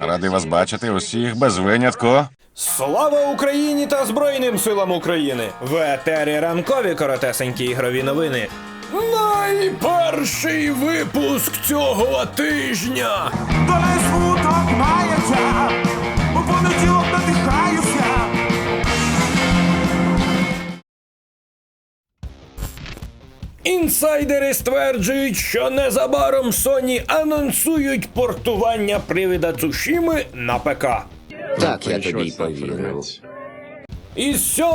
Радий вас бачити усіх без винятку. Слава Україні та Збройним силам України! В етері ранкові коротесенькі ігрові новини. Найперший випуск цього тижня. Доля смуток мається, у понеділок надихаюся. Інсайдери стверджують, що незабаром Sony анонсують портування привида Цушіми на ПК. Так, я тобі й повірив. Із 7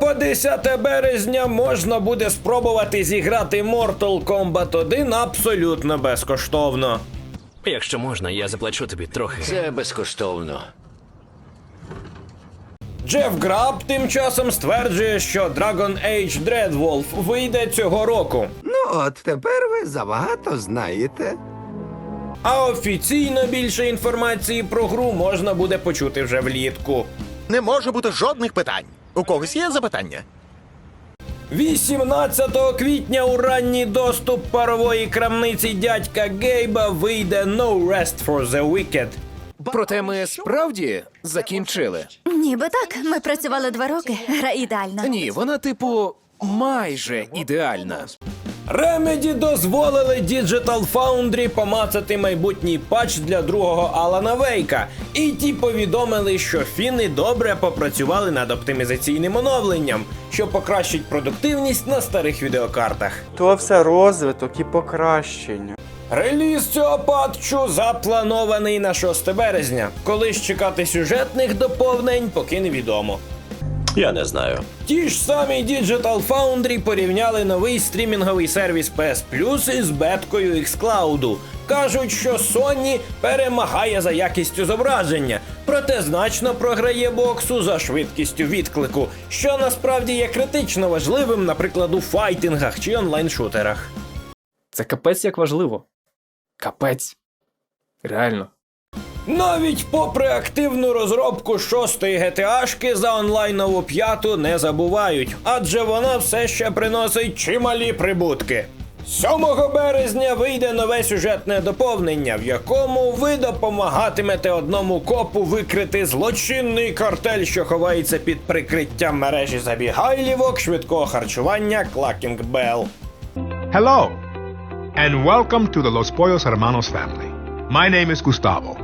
по 10 березня можна буде спробувати зіграти Mortal Kombat 1 абсолютно безкоштовно. Якщо можна, я заплачу тобі трохи. Це безкоштовно. Джеф Граб тим часом стверджує, що Dragon Age Dreadwolf вийде цього року. Ну, от тепер ви забагато знаєте. А офіційно більше інформації про гру можна буде почути вже влітку. Не може бути жодних питань. У когось є запитання? 18 квітня у ранній доступ парової крамниці дядька Гейба вийде No Rest for the Wicked. Проте ми справді закінчили. Ніби так. Ми працювали два роки. Гра ідеальна. Ні, вона, типу, майже ідеальна. Remedy дозволили Digital Foundry помацати майбутній патч для другого Алана Вейка, і ті повідомили, що фіни добре попрацювали над оптимізаційним оновленням, що покращить продуктивність на старих відеокартах. То все розвиток і покращення. Реліз цього патчу запланований на 6 березня. Коли ж чекати сюжетних доповнень, поки невідомо. Я не знаю. Ті ж самі Digital Foundry порівняли новий стрімінговий сервіс PS Plus із беткою xCloud. Кажуть, що Sony перемагає за якістю зображення, проте значно програє боксу за швидкістю відклику, що насправді є критично важливим, наприклад, у файтингах чи онлайн-шутерах. Це капець як важливо. Капець. Реально. Навіть попри активну розробку шостої GTA-шки за онлайнову п'яту не забувають, адже вона все ще приносить чималі прибутки. 7 березня вийде нове сюжетне доповнення, в якому ви допомагатимете одному копу викрити злочинний картель, що ховається під прикриттям мережі забігайлівок швидкого харчування Клакінг Белл. Hello, and welcome to the Los Pollos Hermanos family. My name is Gustavo,